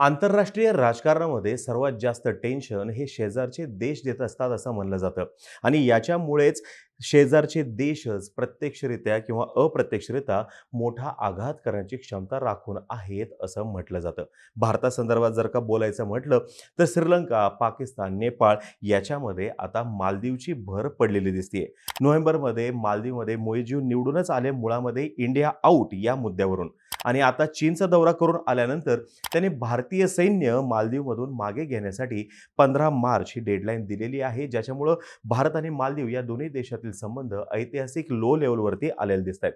आंतरराष्ट्रीय राजकारणामध्ये सर्वात जास्त टेन्शन हे शेजारचे देश देत असतात असं म्हणलं जातं. आणि याच्यामुळेच शेजारचे देशच प्रत्यक्षरित्या किंवा अप्रत्यक्षरित्या मोठा आघात करण्याची क्षमता राखून आहेत असं म्हटलं जातं. भारतासंदर्भात जर का बोलायचं म्हटलं तर श्रीलंका पाकिस्तान नेपाळ याच्यामध्ये आता मालदीवची भर पडलेली दिसते नोव्हेंबरमध्ये मालदीवमध्ये मोईजीव निवडूनच आले मुळामध्ये इंडिया आऊट या मुद्द्यावरून. आणि आता चीनचा दौरा करून आल्यानंतर त्यांनी भारतीय सैन्य मालदीवमधून मागे घेण्यासाठी पंधरा मार्च ही डेडलाईन दिलेली आहे ज्याच्यामुळं भारत आणि मालदीव या दोन्ही देशातील संबंध ऐतिहासिक लो लेवलवरती आलेले दिसत आहेत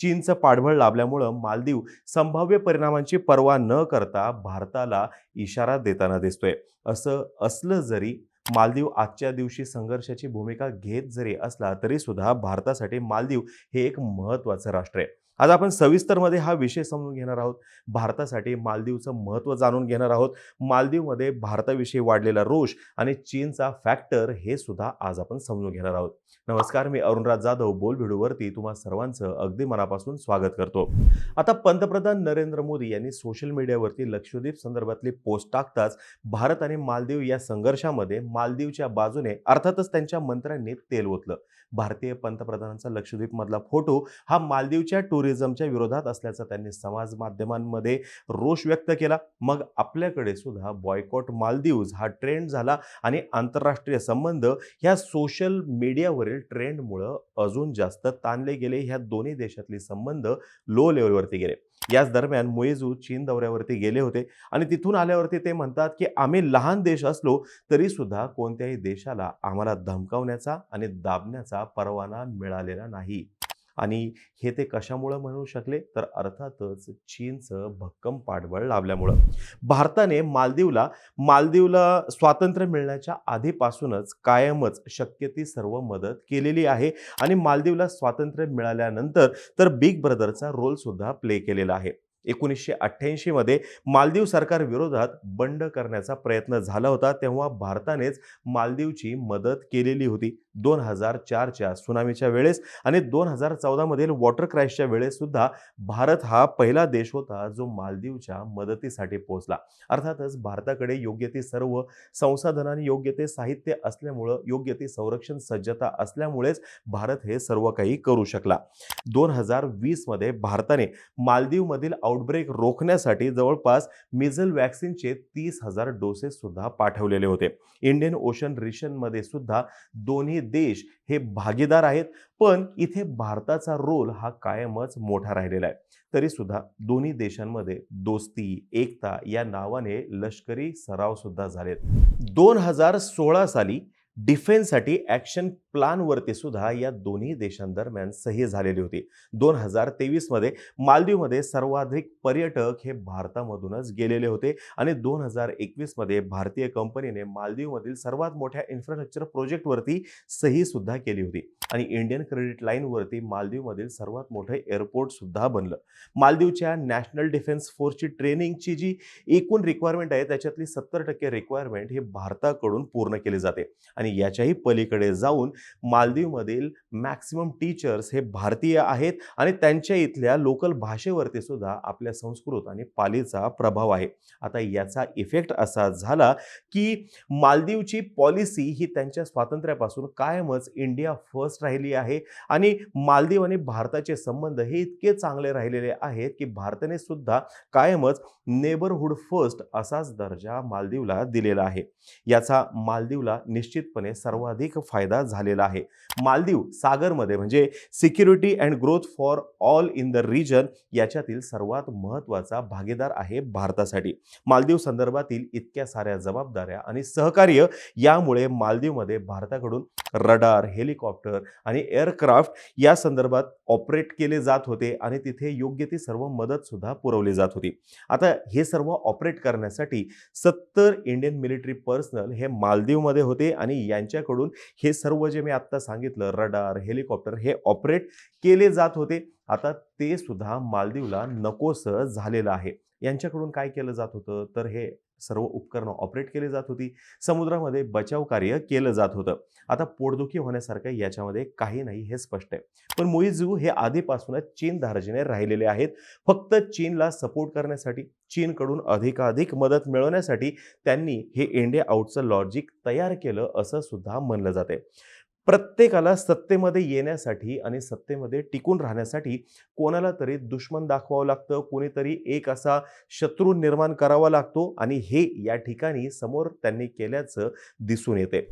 चीनचं पाठबळ लाभल्यामुळं मालदीव संभाव्य परिणामांची पर्वा न करता भारताला इशारा देताना दिसतोय. असं असलं जरी मालदीव आजच्या दिवशी संघर्षाची भूमिका घेत जरी असला तरी सुद्धा भारतासाठी मालदीव हे एक महत्त्वाचं राष्ट्र आहे. आज आपण सविस्तरमध्ये हा विषय समजून घेणार आहोत. भारतासाठी मालदीवचं महत्त्व जाणून घेणार आहोत. मालदीवमध्ये भारताविषयी वाढलेला रोष आणि चीनचा फॅक्टर हे सुद्धा आज आपण समजून घेणार आहोत. नमस्कार मी अरुणराज जाधव. बोल व्हिडिओवरती तुम्हा सर्वांचं अगदी मनापासून स्वागत करतो. आता पंतप्रधान नरेंद्र मोदी यांनी सोशल मीडियावरती लक्षद्वीप संदर्भातली पोस्ट टाकताच भारत आणि मालदीव या संघर्षामध्ये मालदीवच्या बाजूने अर्थातच त्यांच्या मंत्र्यांनी तेल ओतलं. भारतीय पंतप्रधानांचा लक्षद्वीपमधला फोटो हा मालदीवच्या टुरिस्ट टुरिझमच्या विरोधात असल्याचा त्यांनी समाज माध्यमांमध्ये रोष व्यक्त केला. मग आपल्याकडे सुद्धा बॉयकॉट मालदीव्ज हा ट्रेंड झाला आणि आंतरराष्ट्रीय संबंध ह्या सोशल मीडियावरील ट्रेंडमुळं अजून जास्त ताणले गेले. ह्या दोन्ही देशातले संबंध लो लेवलवरती गेले. याच दरम्यान मुएजू चीन दौऱ्यावरती गेले होते आणि तिथून आल्यावरती ते म्हणतात की आम्ही लहान देश असलो तरी सुद्धा कोणत्याही देशाला आम्हाला धमकावण्याचा आणि दाबण्याचा परवाना मिळालेला नाही. आणि हे ते कशामुळं म्हणू शकले? तर अर्थातच चीनचं भक्कम पाठबळ लाभल्यामुळं. भारताने मालदीवला मालदीवला स्वातंत्र्य मिळण्याच्या आधीपासूनच कायमच शक्य ती सर्व मदत केलेली आहे आणि मालदीवला स्वातंत्र्य मिळाल्यानंतर तर बिग ब्रदरचा रोल सुद्धा प्ले केलेला आहे. एकोणीसशे अठ्ठ्याऐंशीमध्ये मालदीव सरकार विरोधात बंड करण्याचा प्रयत्न झाला होता तेव्हा भारतानेच मालदीवची मदत केलेली होती. दोन हजार चारच्या सुनामीच्या वेळेस आणि दोन हजार चौदामधील वॉटर क्राईसच्या वेळेस सुद्धा भारत हा पहिला देश होता जो मालदीवच्या मदतीसाठी पोहोचला. अर्थातच भारताकडे योग्य ती सर्व संसाधन आणि योग्य ते साहित्य असल्यामुळं योग्य ती संरक्षण सज्जता असल्यामुळेच भारत हे सर्व काही करू शकला. दोन हजार वीसमध्ये भारताने मालदीवमधील आउटब्रेक रोखण्यासाठी जवळपास मिझल वॅक्सिनचे तीस हजार डोसेस सुद्धा पाठवलेले होते. इंडियन ओशन रिशनमध्ये सुद्धा दोन्ही देश हे भागीदार आहेत पण इथे भारताचा रोल हा कायमच मोठा राहिलेला आहे. तरी सुद्धा दोन्ही देशांमध्ये दोस्ती एकता या नावाने लष्करी सराव सुद्धा झालेत. दोन हजार सोळा साली डिफेन्ससाठी ॲक्शन प्लानवरती सुद्धा या दोन्ही देशांदरम्यान सही झालेली होती. दोन हजार तेवीसमध्ये मालदीवमध्ये सर्वाधिक पर्यटक हे भारतामधूनच गेलेले होते आणि दोन हजार एकवीसमध्ये भारतीय कंपनीने मालदीवमधील सर्वात मोठ्या इन्फ्रास्ट्रक्चर प्रोजेक्टवरती सही सुद्धा केली होती आणि इंडियन क्रेडिट लाईनवरती मालदीवमधील सर्वात मोठं एअरपोर्ट सुद्धा बनलं. मालदीवच्या नॅशनल डिफेन्स फोर्सची ट्रेनिंगची जी एकूण रिक्वायरमेंट आहे त्याच्यातली सत्तर टक्के रिक्वायरमेंट ही भारताकडून पूर्ण केली जाते. आणि याच्याही पलीकडे जाऊन मालदीवमधील मॅक्सिमम टीचर्स हे भारतीय आहेत आणि त्यांच्या इथल्या लोकल भाषेवरती सुद्धा आपल्या संस्कृत आणि पालीचा प्रभाव आहे. आता याचा इफेक्ट असा झाला की मालदीवची पॉलिसी ही त्यांच्या स्वातंत्र्यापासून कायमच इंडिया फर्स्ट राहिली आहे आणि मालदीव आणि भारताचे संबंध हे इतके चांगले राहिलेले आहेत की भारताने सुद्धा कायमच नेबरहुड फर्स्ट असाच दर्जा मालदीवला दिलेला आहे. याचा मालदीवला निश्चित निश्चितपणे सर्वाधिक फायदा झालेला आहे. मालदीव सागरमध्ये म्हणजे security and growth for all in the region याच्यातील सर्वात महत्त्वाचा भागीदार आहे भारतासाठी. मालदीव संदर्भातील इतक्या साऱ्या जबाबदाऱ्या आणि सहकार्य यामुळे मालदीवमध्ये भारताकडून रडार हेलिकॉप्टर आणि एअरक्राफ्ट या संदर्भात ऑपरेट केले जात होते आणि तिथे योग्य ती सर्व मदत सुद्धा पुरवली जात होती. आता हे सर्व ऑपरेट करण्यासाठी सत्तर इंडियन मिलिटरी पर्सनल हे मालदीवमध्ये होते आणि यांच्याकडून हे सर्व जे मी आत्ता सांगितलं रडार हेलिकॉप्टर हे ऑपरेट केले जात होते. आता ते सुद्धा मालदीवला नकोसं झालेलं आहे. यांच्याकडून काय केलं जात होतं? तर हे सर्व उपकरणं ऑपरेट केली जात होती. समुद्रामध्ये बचाव कार्य केलं जात होतं. आता पोटदुखी होण्यासारखं याच्यामध्ये काही नाही हे स्पष्ट आहे. पण मुईझू हे आधीपासूनच चीन धार्जिने राहिलेले आहेत. फक्त चीनला सपोर्ट करण्यासाठी चीनकडून अधिकाधिक मदत मिळवण्यासाठी त्यांनी हे इंडिया आउटचं लॉजिक तयार केलं असं सुद्धा म्हणलं जाते प्रत्येकाला सत्तेमध्ये येण्यासाठी आणि सत्तेमध्ये टिकून राहण्यासाठी कोणाला तरी दुश्मन दाखवावं लागतं कोणीतरी एक असा शत्रू निर्माण करावा लागतो आणि हे या ठिकाणी समोर त्यांनी केल्याचं दिसून येते.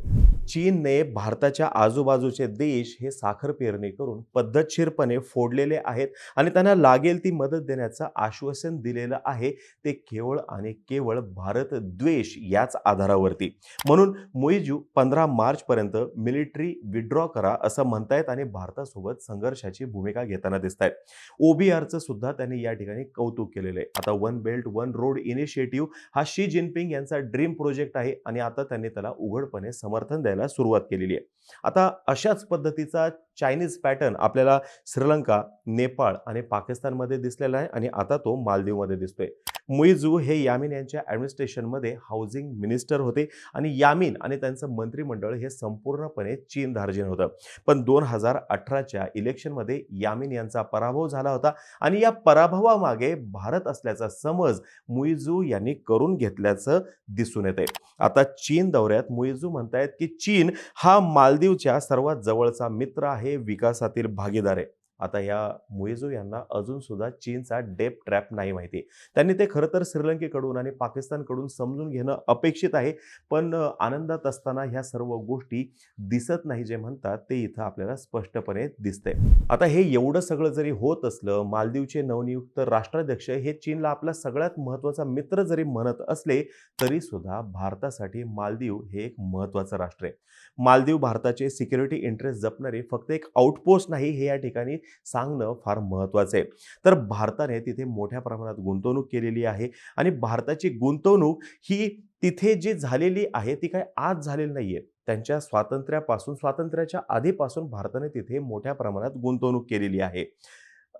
चीनने भारताच्या आजूबाजूचे देश हे साखर पेरणी करून पद्धतशीरपणे फोडलेले आहेत आणि त्यांना लागेल ती मदत देण्याचं आश्वासन दिलेलं आहे. ते केवळ आणि केवळ भारत द्वेष याच आधारावरती. म्हणून मुईजू पंधरा मार्चपर्यंत मिलिटरी विड्रॉ करा असं म्हणतायत आणि भारतासोबत संघर्षाची भूमिका घेताना दिसत आहेत ओबीआरचं सुद्धा त्यांनी या ठिकाणी कौतुक केलेलं आहे. आता one belt one road initiative हा शी जिनपिंग यांचा ड्रीम प्रोजेक्ट आहे आणि आता त्यांनी त्याला उघडपणे समर्थन द्यायला सुरुवात केलेली आहे. आता अशाच पद्धतीचा चायनीज पॅटर्न आपल्याला श्रीलंका नेपाळ आणि पाकिस्तानमध्ये दिसलेला आहे आणि आता तो मालदीवमध्ये दिसतोय. मुईजू हे यामिन यांच्या ॲडमिनिस्ट्रेशनमध्ये हाऊसिंग मिनिस्टर होते आणि यामिन आणि त्यांचं मंत्रिमंडळ हे संपूर्णपणे चीन धार्जिन होतं. पण दोन हजार अठराच्या इलेक्शनमध्ये यामिन यांचा पराभव झाला होता आणि या पराभवामागे भारत असल्याचा समज मुईजू यांनी करून घेतल्याचं दिसून येते आता चीन दौऱ्यात मुईजू म्हणतायत की चीन हा माल मालदीवच्या सर्वात जवळचा मित्र आहे विकासातील भागीदार आहे. आता या मुएझो यांना अजून सुद्धा चीनचा डेप ट्रॅप नाही माहिती त्यांनी ते खरं तर श्रीलंकेकडून आणि पाकिस्तानकडून समजून घेणं अपेक्षित आहे पण आनंदात असताना ह्या सर्व गोष्टी दिसत नाही जे म्हणतात ते इथं आपल्याला स्पष्टपणे दिसतंय. आता हे एवढं सगळं जरी होत असलं मालदीवचे नवनियुक्त राष्ट्राध्यक्ष हे चीनला आपला सगळ्यात महत्त्वाचा मित्र जरी म्हणत असले तरी सुद्धा भारतासाठी मालदीव हे एक महत्त्वाचं राष्ट्र आहे. मालदीव भारताचे सिक्युरिटी इंटरेस्ट जपणारे फक्त एक आउटपोस्ट नाही हे या ठिकाणी सांगणं फार महत्त्वाचं आहे. तर भारताने तिथे मोठ्या प्रमाणात गुंतवणूक केलेली आहे आणि भारताची गुंतवणूक ही तिथे जी झालेली आहे ती काय आज झालेली नाही आहे त्यांच्या स्वातंत्र्यापासून स्वातंत्र्याच्या आधीपासून भारताने तिथे मोठ्या प्रमाणात गुंतवणूक केलेली आहे.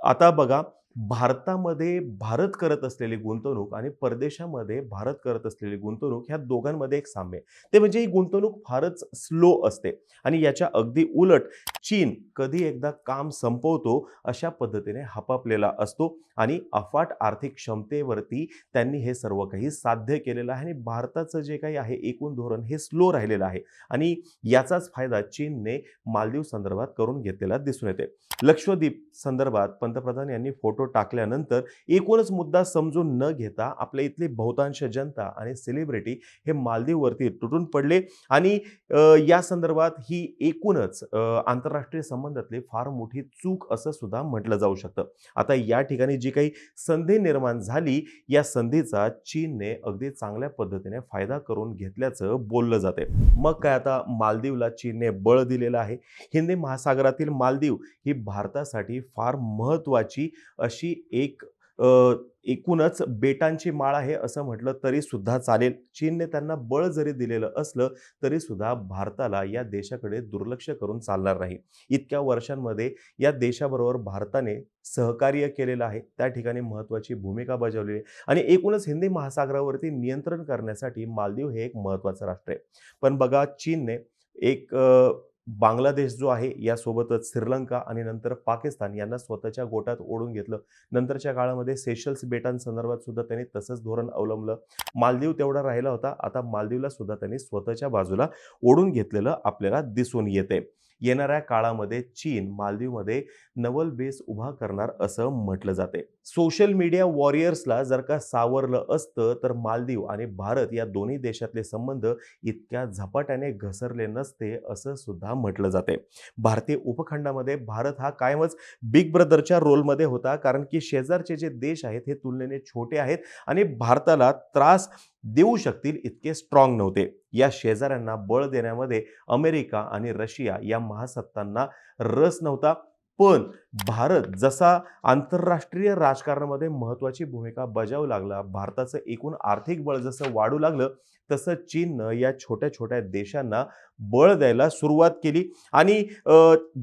आता बघा भारतामध्ये भारत करत असलेली गुंतवणूक आणि परदेशामध्ये भारत करत असलेली गुंतवणूक ह्या दोघांमध्ये एक साम्य आहे. ते म्हणजे ही गुंतवणूक फारच स्लो असते आणि याच्या अगदी उलट चीन कधी एकदा काम संपवतो अशा पद्धतीने हपापलेला असतो आणि अफाट आर्थिक क्षमतेवरती त्यांनी हे सर्व काही साध्य केलेलं आहे आणि भारताचं जे काही आहे एकूण धोरण हे स्लो राहिलेलं आहे आणि याचाच फायदा चीनने मालदीव संदर्भात करून घेतलेला दिसून येते लक्षद्वीप संदर्भात पंतप्रधान यांनी फोटो टाकल्यानंतर एकूणच मुद्दा समजून न घेता आपल्या इथली बहुतांश जनता आणि सेलिब्रिटी हे मालदीववरती तुटून पडले. आणि या संदर्भात ही एकूणच आंतरराष्ट्रीय संबंधातली फार मोठी चूक असं सुद्धा म्हटलं जाऊ शकतं. आता या ठिकाणी जी काही संधी निर्माण झाली या संधीचा चीनने अगदी चांगल्या पद्धतीने फायदा करून घेतल्याचं बोललं जाते मग काय आता मालदीवला चीनने बळ दिलेलं आहे? हिंदी महासागरातील मालदीव ही भारतासाठी फार महत्त्वाची अशी एक एकूणच बेटांची माळ आहे असं म्हटलं तरी सुद्धा चालेल. चीनने त्यांना बळ जरी दिलेलं असलं तरी सुद्धा भारताला या देशाकडे दुर्लक्ष करून चालणार नाही. इतक्या वर्षांमध्ये या देशाबरोबर भारताने सहकार्य केलेलं आहे. त्या ठिकाणी महत्त्वाची भूमिका बजावलेली आहे. आणि एकूणच हिंदी महासागरावरती नियंत्रण करण्यासाठी मालदीव हे एक महत्त्वाचं राष्ट्र आहे. पण बघा चीनने एक बांगलादेश जो आहे यासोबतच श्रीलंका आणि नंतर पाकिस्तान यांना स्वतःच्या गोटात ओढून घेतलं. नंतरच्या काळामध्ये सेशल्स बेटांसंदर्भात सुद्धा त्यांनी तसंच धोरण अवलंबलं. मालदीव तेवढा राहिला होता. आता मालदीवला सुद्धा त्यांनी स्वतःच्या बाजूला ओढून घेतलेलं आपल्याला दिसून येते येणाऱ्या काळामध्ये चीन मालदीवमध्ये नवल बेस उभा करणार असं म्हटलं जाते. सोशल मीडिया वॉरियर्सला जर का सावरलं असतं तर मालदीव आणि भारत या दोन्ही देशातले संबंध इतक्या झपाट्याने घसरले नसते असं सुद्धा म्हटलं जाते. भारतीय उपखंडामध्ये भारत हा कायमच बिग ब्रदरच्या रोलमध्ये होता कारण की शेजारचे जे देश आहेत हे तुलनेने छोटे आहेत आणि भारताला त्रास देऊ शकतील इतके स्ट्रॉंग नव्हते. या शेजाऱ्यांना बळ देण्यामध्ये अमेरिका आणि रशिया या महासत्तांना रस नव्हता. पण भारत जसा आंतरराष्ट्रीय राजकारणामध्ये महत्त्वाची भूमिका बजावू लागला भारताचं एकूण आर्थिक बळ जसं वाढू लागलं तसं चीननं या छोट्या छोट्या देशांना बळ द्यायला सुरुवात केली. आणि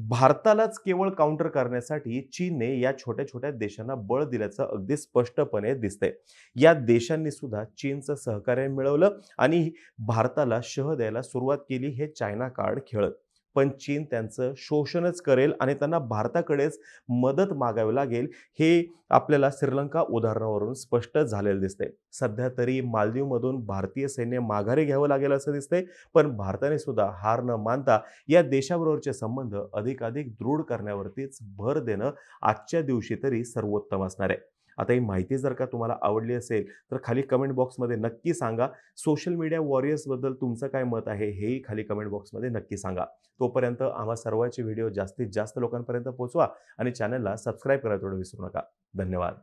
भारतालाच केवळ काउंटर करण्यासाठी चीनने या छोट्या छोट्या देशांना बळ दिल्याचं अगदी स्पष्टपणे दिसतंय. या देशांनी सुद्धा चीनचं सहकार्य मिळवलं आणि भारताला शह द्यायला सुरुवात केली हे चायना कार्ड खेळत. पण चीन त्यांचं शोषणच करेल आणि त्यांना भारताकडेच मदत मागावी लागेल हे आपल्याला श्रीलंका उदाहरणावरून स्पष्ट झालेलं दिसते सध्या तरी मालदीवमधून भारतीय सैन्य माघारी घ्यावं लागेल असं दिसते पण भारताने सुद्धा हार न मानता या देशाबरोबरचे संबंध अधिकाधिक दृढ करण्यावरतीच भर देणं आजच्या दिवशी तरी सर्वोत्तम असणार आहे. आता ही माहिती जर का तुम्हाला आवडली असेल तर खाली कमेंट बॉक्समध्ये नक्की सांगा. सोशल मीडिया वॉरियर्सबद्दल तुमचं काय मत आहे हेही खाली कमेंट बॉक्समध्ये नक्की सांगा. तोपर्यंत आम्हा सर्वांचे व्हिडिओ जास्तीत जास्त लोकांपर्यंत पोहोचवा आणि चॅनलला सबस्क्राईब करायला थोडं विसरू नका. धन्यवाद.